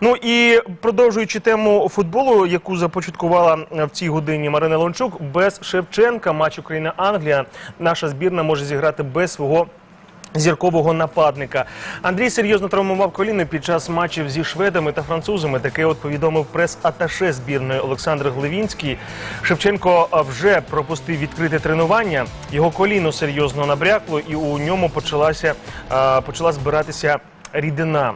Ну і продовжуючи тему футболу, яку започаткувала е, в цій годині Марина Лончук, без Шевченка матч Україна-Англія наша збірна може зіграти без свого. Зіркового нападника Андрій серйозно травмував коліно під час матчів зі шведами та французами. Таке от повідомив прес-аташе збірної Олександр Глевінський. Шевченко вже пропустив відкрите тренування. Його коліно серйозно набрякло, і у ньому почалася почала збиратися рідина.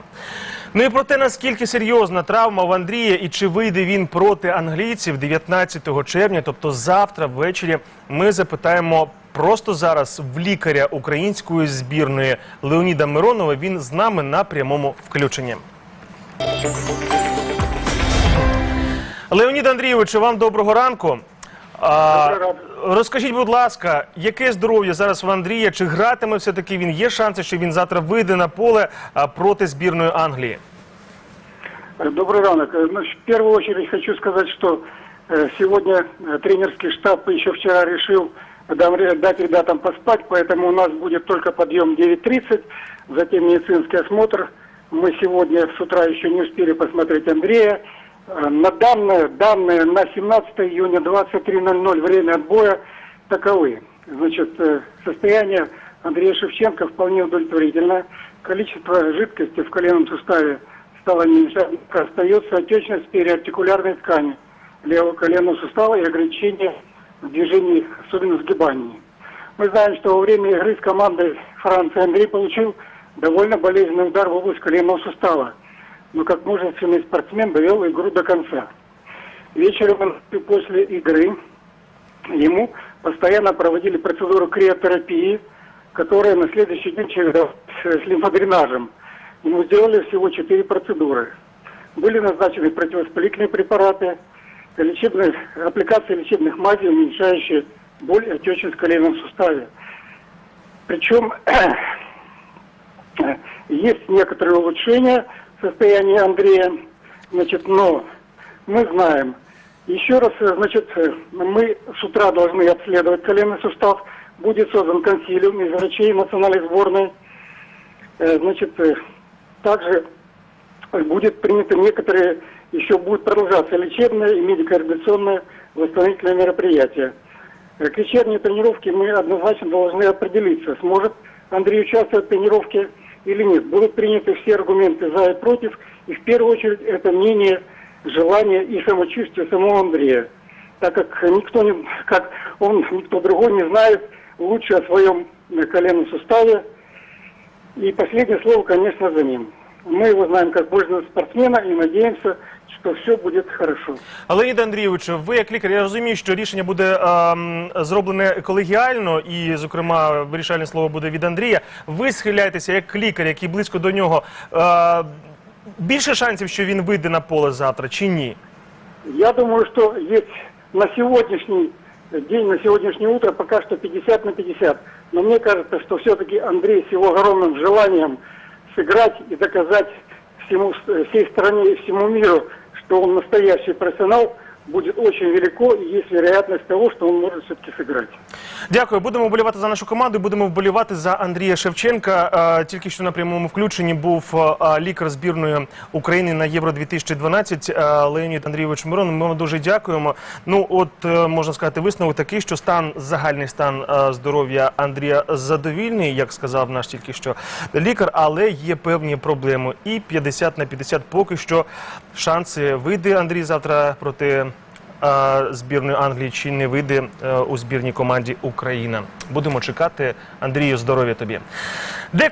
Ну і про те, наскільки серйозна травма в Андрія і чи вийде він проти англійців 19 червня, тобто завтра ввечері, ми запитаємо просто зараз в лікаря української збірної Леоніда Миронова. Він з нами на прямому включенні. Леонід Андрійовичу, вам доброго ранку. А, Доброго розкажіть, будь ласка, яке здоров'я зараз в Андрія? Чи гратиме все-таки він? Є шанси, що він завтра вийде на поле а, проти збірної Англії? Добрый ранок. Э, Ну, в первую очередь хочу сказать, что э, сегодня э, тренерский штаб еще вчера решил дам- дать ребятам поспать, поэтому у нас будет только подъем 9.30, затем медицинский осмотр. Мы сегодня с утра еще не успели посмотреть Андрея. Э, На данные, данные на 17 июня 23.00 время отбоя таковы. Значит, э, состояние Андрея Шевченко вполне удовлетворительное. Количество жидкости в коленном суставе стало меньше, остается отечность периартикулярной ткани левого коленного сустава и ограничение в движении, особенно в сгибании. Мы знаем, что во время игры с командой Франции Андрей получил довольно болезненный удар в область коленного сустава, но как мужественный спортсмен довел игру до конца. Вечером после игры ему постоянно проводили процедуру криотерапии, которая на следующий день чередовалась с лимфодренажем. Ему сделали всего четыре процедуры. Были назначены противовоспалительные препараты, лечебные, аппликации лечебных мазей, уменьшающие боль и отечность в коленном суставе. Причем есть некоторые улучшения в состоянии Андрея, значит, но мы знаем, еще раз, э, значит, э, мы с утра должны обследовать коленный сустав, будет создан консилиум из врачей национальной сборной, Э, значит, также будет принято некоторые, еще будет продолжаться лечебное и медико-реабилитационное восстановительное мероприятие. Э, К вечерней тренировке мы однозначно должны определиться, сможет Андрей участвовать в тренировке или нет. Будут приняты все аргументы за и против, и в первую очередь это мнение, желание и самочувствие самого Андрея. Так как никто не, как он, никто другой не знает лучше о своем э, коленном суставе, и последнее слово, конечно, за ним. Мы его знаем как божьего спортсмена и надеемся, что все будет хорошо. Леонід Андрійовичу, ви як лікар, я розумію, що рішення буде ем, зроблене колегіально, і, зокрема, вирішальне слово буде від Андрія. Ви схиляєтеся як лікар, який близько до нього. Е, більше шансів, що він вийде на поле завтра, чи ні? Я думаю, что есть на сегодняшний день, на сегодняшнее утро пока что 50 на 50. Но мне кажется, что все-таки Андрей с его огромным желанием сыграть и доказать всему, всей стране и всему миру, что он настоящий профессионал, будет очень велико и есть вероятность того, что он может все-таки сыграть. Дякую. Будемо вболівати за нашу команду. Будемо вболівати за Андрія Шевченка. Е, Тільки що на прямому включенні був е, лікар збірної України на Євро 2012 е, Леонід Андрійович Мирон. Ми вам дуже дякуємо. Ну, от е, можна сказати, висновок такий, що стан загальний стан е, здоров'я Андрія задовільний, як сказав наш тільки що лікар, але є певні проблеми. І 50 на 50 поки що шанси вийде Андрій завтра проти е, збірної Англії чи не вийде е, у збірній команді Україна. Будемо чекати. Андрію, здоров'я тобі. Де